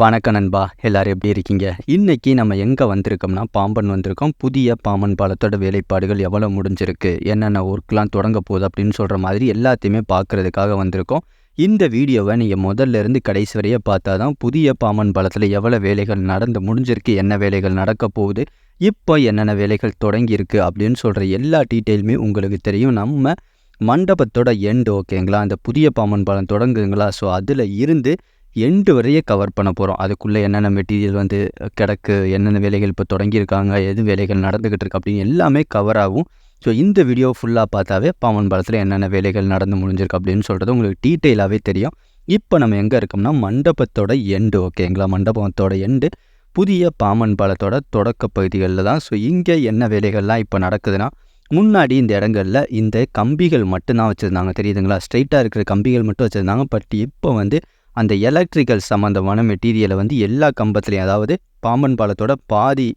வணக்க நண்பா எல்லாரும் எப்படி இருக்கீங்க? இன்னைக்கு நம்ம எங்கே வந்திருக்கோம்னா பாம்பன் வந்திருக்கோம். புதிய பாம்பன் பாலத்தோட வேலைப்பாடுகள் எவ்வளோ முடிஞ்சிருக்கு? என்னென்ன ஒர்க்லாம் தொடங்க போகுது அப்படின்னு சொல்கிற மாதிரி எல்லாத்தையுமே பார்க்குறதுக்காக வந்திருக்கோம். இந்த வீடியோவை நீங்கள் முதல்ல இருந்து கடைசி வரைய பார்த்தா தான் புதிய பாம்பன் பாலத்தில் எவ்வளோ வேலைகள் நடந்து முடிஞ்சிருக்கு என்ன வேலைகள் நடக்க போகுது இப்போ என்னென்ன வேலைகள் தொடங்கியிருக்கு அப்படின்னு சொல்கிற எல்லா டீட்டெயிலுமே உங்களுக்கு தெரியும். நம்ம மண்டபத்தோட எண்டு ஓகேங்களா அந்த புதிய பாம்பன் பாலம் தொடங்குங்களா ஸோ அதில் இருந்து எண்டு வரையே கவர் பண்ண போகிறோம் அதுக்குள்ளே என்னென்ன மெட்டீரியல் வந்து கிடக்கு என்னென்ன வேலைகள் இப்போ தொடங்கியிருக்காங்க எது வேலைகள் நடந்துக்கிட்டு இருக்கு அப்படின்னு எல்லாமே கவர் ஆகும். ஸோ இந்த வீடியோ ஃபுல்லாக பார்த்தாவே பாமன் பாலத்தில் என்னென்ன வேலைகள் நடந்து முடிஞ்சிருக்கு அப்படின்னு சொல்கிறது உங்களுக்கு டீட்டெயிலாகவே தெரியும். இப்போ நம்ம எங்கே இருக்கோம்னா மண்டபத்தோட எண்டு ஓகேங்களா மண்டபத்தோட எண்டு புதிய பாமன் பாலத்தோட தொடக்க பகுதிகளில் தான். ஸோ இங்கே என்ன வேலைகள்லாம் இப்போ நடக்குதுன்னா முன்னாடி இந்த இடங்களில் இந்த கம்பிகள் மட்டும்தான் வச்சுருந்தாங்க. தெரியுதுங்களா? ஸ்ட்ரைட்டாக இருக்கிற கம்பிகள் மட்டும் வச்சுருந்தாங்க. பட் இப்போ வந்து அந்த எலக்ட்ரிக்கல் சம்மந்தமான மெட்டீரியலை வந்து எல்லா கம்பத்துலேயும் அதாவது பாம்பன் பாலத்தோட பாதி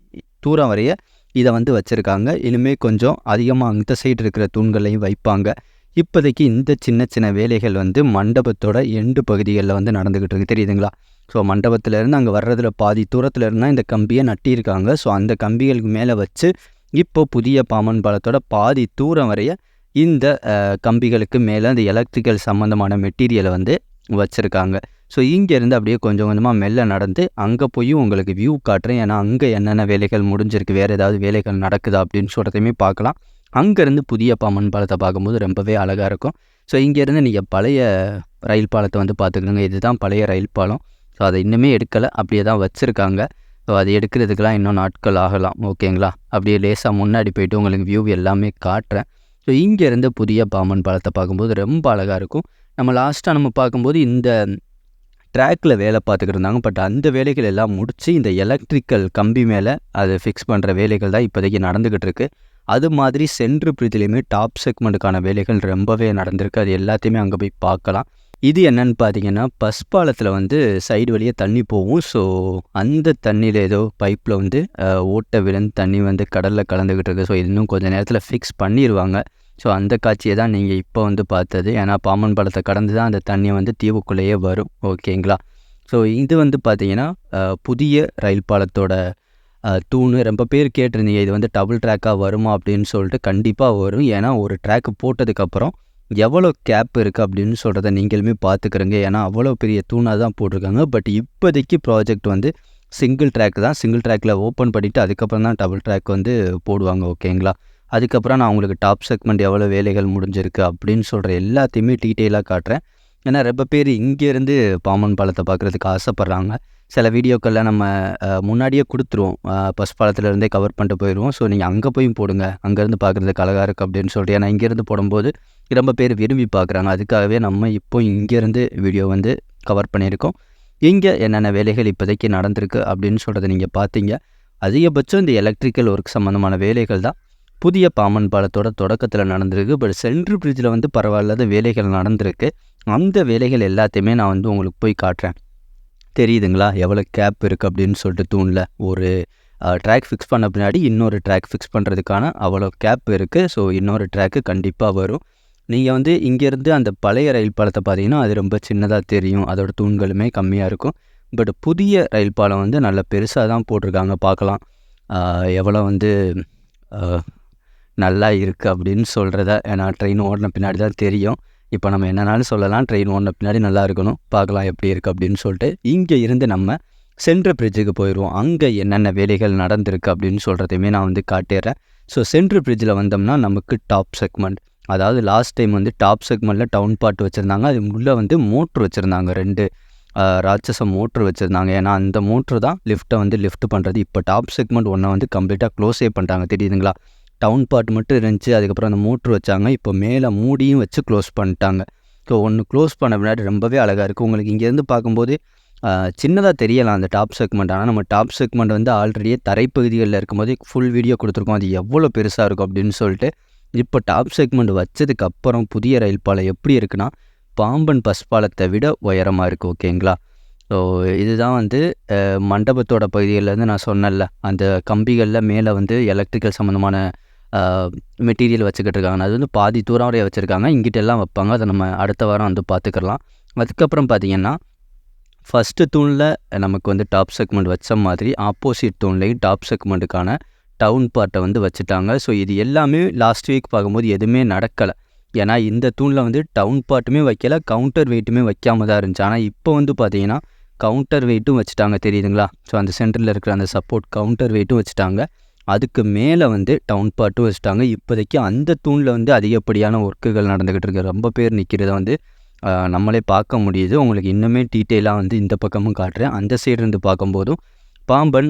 தூரம் வரைய இதை வந்து வச்சுருக்காங்க. இனிமேல் கொஞ்சம் அதிகமாக அந்த சைடு இருக்கிற தூண்களையும் வைப்பாங்க. இப்போதைக்கு இந்த சின்ன சின்ன வேலைகள் வந்து மண்டபத்தோட எண்டு பகுதிகளில் வந்து நடந்துக்கிட்டு இருக்கு. தெரியுதுங்களா? ஸோ மண்டபத்திலேருந்து அங்கே வர்றதுல பாதி தூரத்தில் இருந்தால் இந்த கம்பியை நட்டியிருக்காங்க. ஸோ அந்த கம்பிகளுக்கு மேலே வச்சு இப்போ புதிய பாம்பன் பாலத்தோட பாதி தூரம் வரைய இந்த கம்பிகளுக்கு மேலே அந்த எலக்ட்ரிக்கல் சம்மந்தமான மெட்டீரியலை வந்து வச்சுருக்காங்க. ஸோ இங்கேருந்து அப்படியே கொஞ்சம் கொஞ்சமாக மெல்ல நடந்து அங்கே போய் உங்களுக்கு வியூ காட்டுறேன். ஏன்னா அங்கே என்னென்ன வேலைகள் முடிஞ்சிருக்கு வேறு ஏதாவது வேலைகள் நடக்குதா அப்படின்னு சொல்கிறதையுமே பார்க்கலாம். அங்கேருந்து புதிய பாம்பன் பாலத்தை பார்க்கும்போது ரொம்பவே அழகாக இருக்கும். ஸோ இங்கேருந்து நீங்கள் பழைய ரயில் பாலத்தை வந்து பார்த்துக்கணுங்க. இதுதான் பழைய ரயில் பாலம். ஸோ அதை இன்னுமே எடுக்கலை. அப்படியே தான் வச்சுருக்காங்க. ஸோ அது எடுக்கிறதுக்கெலாம் இன்னும் நாட்கள் ஆகலாம். ஓகேங்களா? அப்படியே லேசாக முன்னாடி போயிட்டு உங்களுக்கு வியூ எல்லாமே காட்டுறேன். ஸோ இங்கேருந்து புதிய பாம்பன் பாலத்தை பார்க்கும்போது ரொம்ப அழகாக இருக்கும். நம்ம லாஸ்ட்டாக நம்ம பார்க்கும்போது இந்த ட்ராக்கில் வேலை பார்த்துக்கிட்டு இருந்தாங்க. பட் அந்த வேலைகள் எல்லாம் முடித்து இந்த எலக்ட்ரிக்கல் கம்பி மேலே அதை ஃபிக்ஸ் பண்ணுற வேலைகள் தான் இப்போதைக்கு நடந்துக்கிட்டு இருக்குது அது மாதிரி சென்ட்ரு பிரிட்ஜ்லேயுமே டாப் செக்மெண்ட்டுக்கான வேலைகள் ரொம்பவே நடந்திருக்கு. அது எல்லாத்தையுமே அங்கே போய் பார்க்கலாம். இது என்னன்னு பார்த்தீங்கன்னா பஸ் பாலத்தில் வந்து சைடு வழியே தண்ணி போகும். ஸோ அந்த தண்ணியில் ஏதோ பைப்பில் வந்து ஓட்டை விழுந்து தண்ணி வந்து கடலில் கலந்துக்கிட்டு இருக்குது ஸோ இன்னும் கொஞ்சம் நேரத்தில் ஃபிக்ஸ் பண்ணிடுவாங்க ஸோ அந்த காட்சியை தான் நீங்கள் இப்போ வந்து பார்த்தது. ஏன்னா பாம்பன் படத்தை கடந்து தான் அந்த தண்ணி வந்து தீவுக்குள்ளேயே வரும். ஓகேங்களா? ஸோ இது வந்து பார்த்தீங்கன்னா புதிய ரயில் பாலத்தோட தூண். ரொம்ப பேர் கேட்டிருந்தீங்க இது வந்து டபுள் ட்ராக்காக வருமா அப்படின்னு சொல்லிட்டு கண்டிப்பாக வரும். ஏன்னா ஒரு ட்ராக்கு போட்டதுக்கப்புறம் எவ்வளோ கேப் இருக்குது அப்படின்னு சொல்கிறத நீங்களுமே பார்த்துக்கிறங்க. ஏன்னா அவ்வளோ பெரிய தூணாக தான் போட்டிருக்காங்க. பட் இப்போதைக்கு ப்ராஜெக்ட் வந்து சிங்கிள் ட்ராக் தான். சிங்கிள் ட்ராக்கில் ஓப்பன் பண்ணிவிட்டு அதுக்கப்புறம் தான் டபுள் ட்ராக் வந்து போடுவாங்க. ஓகேங்களா? அதுக்கப்புறம் நான் உங்களுக்கு டாப் செக்மெண்ட் எவ்வளோ வேலைகள் முடிஞ்சிருக்கு அப்படின்னு சொல்கிற எல்லாத்தையுமே டீட்டெயிலாக காட்டுறேன். ஏன்னா ரொம்ப பேர் இங்கேருந்து பாம்பன் பாலத்தை பார்க்குறதுக்கு ஆசைப்பட்றாங்க. சில வீடியோக்கள்லாம் நம்ம முன்னாடியே கொடுத்துருவோம். பஸ் பாலத்துலேருந்தே கவர் பண்ணிட்டு போயிடுவோம் ஸோ நீங்கள் அங்கே போய் போடுங்க. அங்கேருந்து பார்க்குறதுக்கு அழகாக இருக்குது அப்படின்னு சொல்லிட்டு. ஏன்னா இங்கேருந்து போடும்போது ரொம்ப பேர் விரும்பி பார்க்குறாங்க. அதுக்காகவே நம்ம இப்போ இங்கேருந்து வீடியோ வந்து கவர் பண்ணியிருக்கோம். இங்கே என்னென்ன வேலைகள் இப்போதைக்கு நடந்திருக்கு அப்படின்னு சொல்கிறத நீங்கள் பார்த்தீங்க. அதிகபட்சம் இந்த எலக்ட்ரிக்கல் ஒர்க் சம்மந்தமான வேலைகள் தான். புதிய பாமன் பாலத்தோட தொடக்கத்தில் நடந்திருக்கு. பட் சென்ட்ரு பிரிட்ஜில் வந்து பரவாயில்லாத வேலைகள் நடந்திருக்கு. அந்த வேலைகள் எல்லாத்தையுமே நான் வந்து உங்களுக்கு போய் காட்டுறேன். தெரியுதுங்களா? எவ்வளோ கேப் இருக்குது அப்படின்னு சொல்லிட்டு தூணில். ஒரு ட்ராக் ஃபிக்ஸ் பண்ண பின்னாடி இன்னொரு ட்ராக் ஃபிக்ஸ் பண்ணுறதுக்கான அவ்வளோ கேப் இருக்குது ஸோ இன்னொரு ட்ராக்கு கண்டிப்பாக வரும். நீங்கள் வந்து இங்கேருந்து அந்த பழைய ரயில் பாலத்தை பார்த்தீங்கன்னா அது ரொம்ப சின்னதாக தெரியும். அதோட தூண்களுமே கம்மியாக இருக்கும். பட் புதிய ரயில் பாலம் வந்து நல்ல பெருசாக தான் போட்டிருக்காங்க. பார்க்கலாம். எவ்வளோ வந்து நல்லா இருக்குது அப்படின்னு சொல்கிறத ஏன்னா ட்ரெயின் ஓடின பின்னாடி தான் தெரியும். இப்போ நம்ம என்னன்னாலும் சொல்லலாம் ட்ரெயின் ஓடின பின்னாடி நல்லா இருக்கணும் பார்க்கலாம் எப்படி இருக்குது அப்படின்னு சொல்லிட்டு இங்கே இருந்து நம்ம சென்ட்ரல் பிரிட்ஜுக்கு போயிடுவோம். அங்கே என்னென்ன வேலைகள் நடந்திருக்கு அப்படின்னு சொல்கிறதையுமே நான் வந்து காட்டிடுறேன். ஸோ சென்ட்ரல் பிரிட்ஜில் வந்தோம்னா நமக்கு டாப் செக்மெண்ட் அதாவது லாஸ்ட் டைம் வந்து டாப் செக்மெண்ட்டில் டவுன் பார்ட் வச்சுருந்தாங்க. அது உள்ளே வந்து மோட்ரு வச்சுருந்தாங்க. ரெண்டு ராட்சச மோட்ரு வச்சுருந்தாங்க. ஏன்னா அந்த மோட்ரு தான் லிஃப்ட்டை வந்து லிஃப்ட் பண்ணுறது இப்போ டாப் செக்மெண்ட் ஒன்றை வந்து கம்ப்ளீட்டாக க்ளோஸே பண்ணுறாங்க தெரியுதுங்களா? டவுன் பார்ட் மட்டும் இருந்துச்சு அதுக்கப்புறம் அந்த மோட்ரு வச்சாங்க. இப்போ மேலே மூடியும் வச்சு க்ளோஸ் பண்ணிட்டாங்க. ஸோ ஒன்று க்ளோஸ் பண்ண பின்னாடி ரொம்பவே அழகாக இருக்குது உங்களுக்கு இங்கேருந்து பார்க்கும்போது சின்னதாக தெரியலாம் அந்த டாப் செக்மெண்ட். ஆனால் நம்ம டாப் செக்மெண்ட் வந்து ஆல்ரெடியே தரைப்பகுதிகளில் இருக்கும்போது ஃபுல் வீடியோ கொடுத்துருக்கோம். அது எவ்வளோ பெருசாக இருக்கும் அப்படின்னு சொல்லிட்டு. இப்போ டாப் செக்மெண்ட் வச்சதுக்கப்புறம் புதிய ரயில் பாலம் எப்படி இருக்குன்னா பாம்பன் பஸ் பாலத்தை விட உயரமாக இருக்குது ஓகேங்களா? ஸோ இதுதான் வந்து மண்டபத்தோட பகுதிகளிலேருந்து நான் சொன்னேன்ல. அந்த கம்பிகளில் மேலே வந்து எலக்ட்ரிக்கல் சம்மந்தமான மெட்டீரியல் வச்சுக்கிட்டு இருக்காங்க அது வந்து பாதி தூரம் வரைய வச்சுருக்காங்க. இங்கிட்ட எல்லாம் வைப்பாங்க. அதை நம்ம அடுத்த வாரம் வந்து பார்த்துக்கலாம். அதுக்கப்புறம் பார்த்திங்கன்னா ஃபஸ்ட்டு தூணில் நமக்கு வந்து டாப் செக்மெண்ட் வச்ச மாதிரி ஆப்போசிட் தூண்லேயும் டாப் செக்மெண்ட்டுக்கான டவுன் பார்ட்டை வந்து வச்சுட்டாங்க. ஸோ இது எல்லாமே லாஸ்ட் வீக் பார்க்கும்போது எதுவுமே நடக்கலை. ஏன்னா இந்த தூணில் வந்து டவுன் பார்ட்டுமே வைக்கல கவுண்டர் வெயிட்டுமே வைக்காம தான் இருந்துச்சு. ஆனால் இப்போ வந்து பார்த்திங்கன்னா கவுண்டர் வெயிட்டும் வச்சுட்டாங்க. தெரியுதுங்களா? ஸோ அந்த சென்டரில் இருக்கிற அந்த சப்போர்ட் கவுண்டர் வெயிட்டும் வச்சுட்டாங்க. அதுக்கு மேலே வந்து டவுன் பார்ட்டும் வச்சுட்டாங்க. இப்போதைக்கு அந்த தூணில் வந்து அதிகப்படியான ஒர்க்குகள் நடந்துக்கிட்டு இருக்கு. ரொம்ப பேர் நிற்கிறத வந்து நம்மளே பார்க்க முடியுது. உங்களுக்கு இன்னுமே டீட்டெயிலாக வந்து இந்த பக்கமும் காட்டுறேன். அந்த சைடு இருந்து பார்க்கும்போதும் பாம்பன்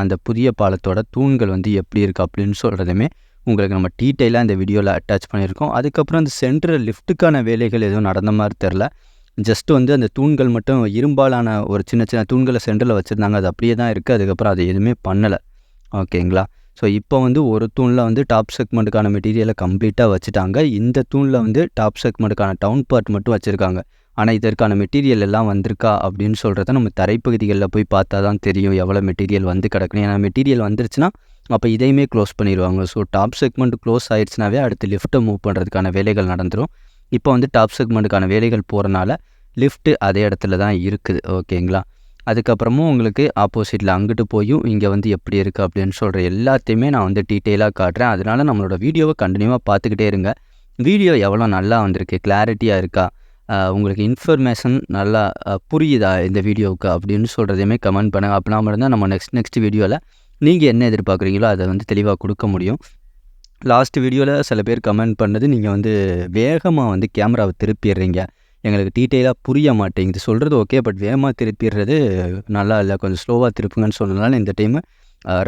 அந்த புதிய பாலத்தோட தூண்கள் வந்து எப்படி இருக்குது அப்படின்னு சொல்கிறதுமே உங்களுக்கு நம்ம டீட்டெயிலாக இந்த வீடியோவில் அட்டாச் பண்ணியிருக்கோம். அதுக்கப்புறம் அந்த சென்ட்ரல் லிஃப்ட்டுக்கான வேலைகள் எதுவும் நடந்த மாதிரி தெரில ஜஸ்ட் வந்து அந்த தூண்கள் மட்டும் இரும்பாலான ஒரு சின்ன சின்ன தூண்களை சென்டரில் வச்சுருந்தாங்க. அது அப்படியே தான் இருக்குது அதுக்கப்புறம் அது எதுவுமே பண்ணலை. ஓகேங்களா? ஸோ இப்போ வந்து ஒரு தூணில் வந்து டாப் செக்மெண்ட்டுக்கான மெட்டீரியலை கம்ப்ளீட்டாக வச்சுட்டாங்க. இந்த தூணில் வந்து டாப் செக்மெண்ட்டுக்கான டவுன் பார்ட் மட்டும் வச்சுருக்காங்க. ஆனால் இதற்கான மெட்டீரியல் எல்லாம் வந்திருக்கா அப்படின்னு சொல்கிறத நம்ம தரைப்பகுதிகளில் போய் பார்த்தா தான் தெரியும் எவ்வளோ மெட்டீரியல் வந்து கிடக்குன்னு ஏன்னா மெட்டீரியல் வந்துருச்சுன்னா அப்போ இதையுமே க்ளோஸ் பண்ணிடுவாங்க. ஸோ டாப் செக்மெண்ட் க்ளோஸ் ஆயிடுச்சுனாவே அடுத்து லிஃப்ட்டை மூவ் பண்ணுறதுக்கான வேலைகள் நடந்துடும் இப்போ வந்து டாப் செக்மெண்ட்டுக்கான வேலைகள் போகிறனால லிஃப்ட்டு அதே இடத்துல தான் இருக்குது. ஓகேங்களா? அதுக்கப்புறமும் உங்களுக்கு ஆப்போசிட்டில் அங்கிட்டு போயும் இங்கே வந்து எப்படி இருக்குது அப்படின்னு சொல்கிற எல்லாத்தையுமே நான் வந்து டீட்டெயிலாக காட்டுறேன். அதனால் நம்மளோட வீடியோவை கண்டினியூவாக பார்த்துக்கிட்டே இருங்க. வீடியோ எவ்வளோ நல்லா வந்திருக்கு கிளாரிட்டியாக இருக்கா உங்களுக்கு இன்ஃபர்மேஷன் நல்லா புரியுதா இந்த வீடியோவுக்கு அப்படின்னு சொல்கிறதையுமே கமெண்ட் பண்ணுங்கள் அப்படின்னா மட்டும்தான் நம்ம நெக்ஸ்ட் நெக்ஸ்ட் வீடியோவில் நீங்கள் என்ன எதிர்பார்க்குறீங்களோ அதை வந்து தெளிவாக கொடுக்க முடியும். லாஸ்ட் வீடியோவில் சில பேர் கமெண்ட் பண்ணது நீங்கள் வந்து வேகமாக வந்து கேமராவை திருப்பிடுறீங்க. எங்களுக்கு டீட்டெயிலாக புரிய மாட்டேங்குது. சொல்கிறது ஓகே பட் வேகமாக திருப்பிடுறது நல்லா இல்லை. கொஞ்சம் ஸ்லோவாக திருப்புங்கன்னு சொன்னதுனால இந்த டைமு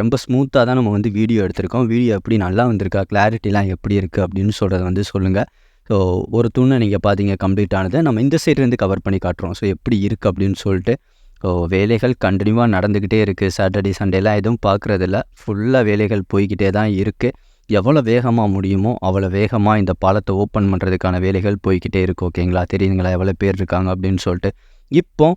ரொம்ப ஸ்மூத்தாக தான் நம்ம வந்து வீடியோ எடுத்திருக்கோம். வீடியோ எப்படி நல்லா வந்திருக்கா? கிளாரிட்டிலாம் எப்படி இருக்குது அப்படின்னு சொல்கிறத வந்து சொல்லுங்கள் ஸோ ஒரு துணை நீங்கள் பார்த்தீங்க கம்ப்ளீட் ஆனதை. நம்ம இந்த சைட்லேருந்து கவர் பண்ணி காட்டுறோம். ஸோ எப்படி இருக்குது அப்படின்னு சொல்லிட்டு. ஸோ வேலைகள் கண்டினியூவாக நடந்துக்கிட்டே இருக்குது சாட்டர்டே சண்டேலாம் எதுவும் பார்க்குறதில்ல ஃபுல்லாக வேலைகள் போய்கிட்டே தான் இருக்குது எவ்வளோ வேகமாக முடியுமோ அவ்வளோ வேகமாக இந்த பாலத்தை ஓப்பன் பண்ணுறதுக்கான வேலைகள் போய்கிட்டே இருக்கும் ஓகேங்களா தெரியுதுங்களா? எவ்வளோ பேர் இருக்காங்க அப்படின்னு சொல்லிட்டு. இப்போ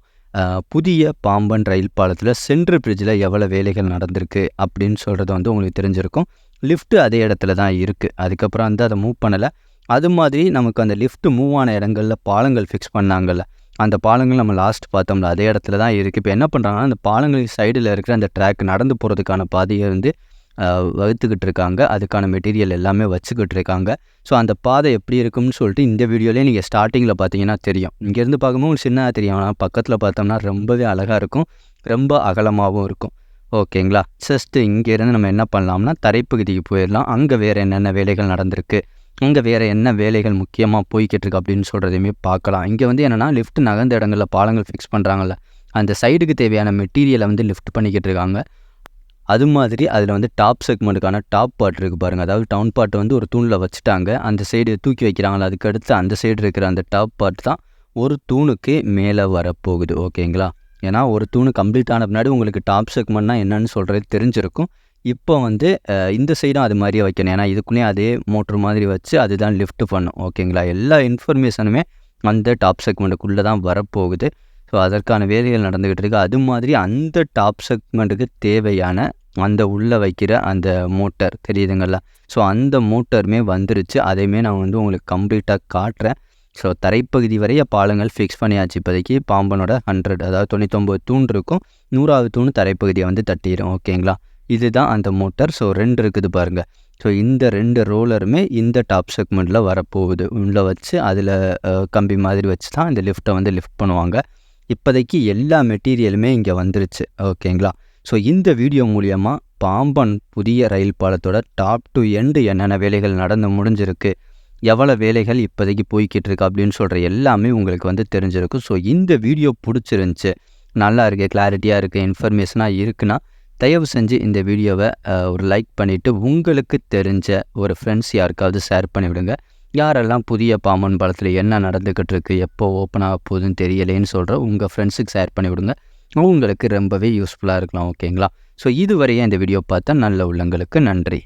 புதிய பாம்பன் ரயில் பாலத்தில் சென்ட்ரல் பிரிட்ஜில் எவ்வளோ வேலைகள் நடந்திருக்கு அப்படின்னு சொல்கிறது வந்து உங்களுக்கு தெரிஞ்சிருக்கும். லிஃப்ட்டு அதே இடத்துல தான் இருக்குது அதுக்கப்புறம் வந்து அதை மூவ் பண்ணலை. அது மாதிரி நமக்கு அந்த லிஃப்ட்டு மூவ் ஆன இடங்களில் பாலங்கள் ஃபிக்ஸ் பண்ணாங்கல்ல. அந்த பாலங்கள் நம்ம லாஸ்ட் பார்த்தோம்ல அதே இடத்துல தான் இருக்குது இப்போ என்ன பண்ணுறாங்கன்னா அந்த பாலங்கள் சைடில் இருக்கிற அந்த ட்ராக் நடந்து போகிறதுக்கான பாதையை வந்து வகுத்துக்கிட்டு இருக்காங்க அதுக்கான மெட்டீரியல் எல்லாமே வச்சுக்கிட்டு இருக்காங்க ஸோ அந்த பாதை எப்படி இருக்கும்னு சொல்லிட்டு இந்த வீடியோலேயே நீங்கள் ஸ்டார்டிங்கில் பார்த்தீங்கன்னா தெரியும். இங்கேருந்து பார்க்கும்போது உங்களுக்கு சின்னதாக தெரியும். ஆனால் பக்கத்தில் பார்த்தோம்னா ரொம்பவே அழகாக இருக்கும். ரொம்ப அகலமாகவும் இருக்கும். ஓகேங்களா? ஜஸ்ட்டு இங்கேருந்து நம்ம என்ன பண்ணலாம்னா தரைப்பகுதிக்கு போயிடலாம். அங்கே வேறு என்னென்ன வேலைகள் நடந்திருக்கு? அங்கே வேறு என்ன வேலைகள் முக்கியமாக போய்கிட்டு இருக்கு அப்படின்னு சொல்கிறதையுமே பார்க்கலாம். இங்கே வந்து என்னென்னா லிஃப்ட் நகர்ந்த இடங்களில் பாலங்கள் ஃபிக்ஸ் பண்ணுறாங்கல்ல அந்த சைடுக்கு தேவையான மெட்டீரியலை வந்து லிஃப்ட் பண்ணிக்கிட்டு இருக்காங்க அது மாதிரி அதில் வந்து டாப் செக்மெண்ட்டுக்கான டாப் பார்ட் இருக்குது பாருங்கள் அதாவது டவுன் பார்ட் வந்து ஒரு தூணில் வச்சுட்டாங்க. அந்த சைடு தூக்கி வைக்கிறாங்களா? அதுக்கு அடுத்து அந்த சைடு இருக்கிற அந்த டாப் பார்ட் தான் ஒரு தூணுக்கு மேலே வரப்போகுது. ஓகேங்களா? ஏன்னா ஒரு தூணு கம்ப்ளீட் ஆன பின்னாடி உங்களுக்கு டாப் செக்மெண்ட்னா என்னன்னு சொல்கிறது தெரிஞ்சிருக்கும். இப்போ வந்து இந்த சைடும் அது மாதிரியே வைக்கணும். ஏன்னா இதுக்குள்ளேயும் அதே மோட்ரு மாதிரி வச்சு அதுதான் லிஃப்ட் பண்ணும். ஓகேங்களா? எல்லா இன்ஃபர்மேஷனுமே அந்த டாப் செக்மெண்ட்டுக்குள்ளே தான் வரப்போகுது. ஸோ அதற்கான வேலைகள் நடந்துக்கிட்டு இருக்குது அது மாதிரி அந்த டாப் செக்மெண்ட்டுக்கு தேவையான அந்த உள்ளே வைக்கிற அந்த மோட்டர் தெரியுதுங்களா? ஸோ அந்த மோட்டருமே வந்துருச்சு. அதையுமே நான் வந்து உங்களுக்கு கம்ப்ளீட்டாக காட்டுறேன். ஸோ தரைப்பகுதி வரைய பாலங்கள் ஃபிக்ஸ் பண்ணியாச்சு. இப்போதைக்கு பாம்பனோட ஹண்ட்ரட் அதாவது தொண்ணூத்தொம்பது தூண் இருக்கும். நூறாவது தூண் தரைப்பகுதியை வந்து தட்டிடும் ஓகேங்களா? இதுதான் அந்த மோட்டர் ஸோ ரெண்டு இருக்குது பாருங்கள் ஸோ இந்த ரெண்டு ரோலருமே இந்த டாப் செக்மெண்ட்டில் வரப்போகுது. உள்ளே வச்சு அதில் கம்பி மாதிரி வச்சு தான் இந்த லிஃப்ட்டை வந்து லிஃப்ட் பண்ணுவாங்க. இப்போதைக்கு எல்லா மெட்டீரியலுமே இங்கே வந்துருச்சு. ஓகேங்களா? ஸோ இந்த வீடியோ மூலியமாக பாம்பன் புதிய ரயில் பாலத்தோட டாப் டு எண்டு என்னென்ன வேலைகள் நடந்து முடிஞ்சிருக்கு எவ்வளோ வேலைகள் இப்போதைக்கு போய்கிட்டு இருக்கு அப்படின்னு சொல்கிற எல்லாமே உங்களுக்கு வந்து தெரிஞ்சிருக்கும். ஸோ இந்த வீடியோ பிடிச்சிருந்துச்சு நல்லா இருக்குது கிளாரிட்டியாக இருக்குது இன்ஃபர்மேஷனாக இருக்குன்னா தயவு செஞ்சு இந்த வீடியோவை ஒரு லைக் பண்ணிவிட்டு உங்களுக்கு தெரிஞ்ச ஒரு ஃப்ரெண்ட்ஸ் யாருக்காவது ஷேர் பண்ணிவிடுங்க யாரெல்லாம் புதிய பாம்பன் பாலத்தில் என்ன நடந்துக்கிட்டு இருக்குது எப்போ ஓப்பன் ஆக போகுதுன்னு தெரியலேன்னு சொல்கிற உங்கள் ஃப்ரெண்ட்ஸுக்கு ஷேர் பண்ணிவிடுங்க உங்களுக்கு ரொம்பவே யூஸ்ஃபுல்லாக இருக்கலாம் ஓகேங்களா ஸோ இதுவரையே இந்த வீடியோ பார்த்தா நல்ல உள்ளங்களுக்கு நன்றி.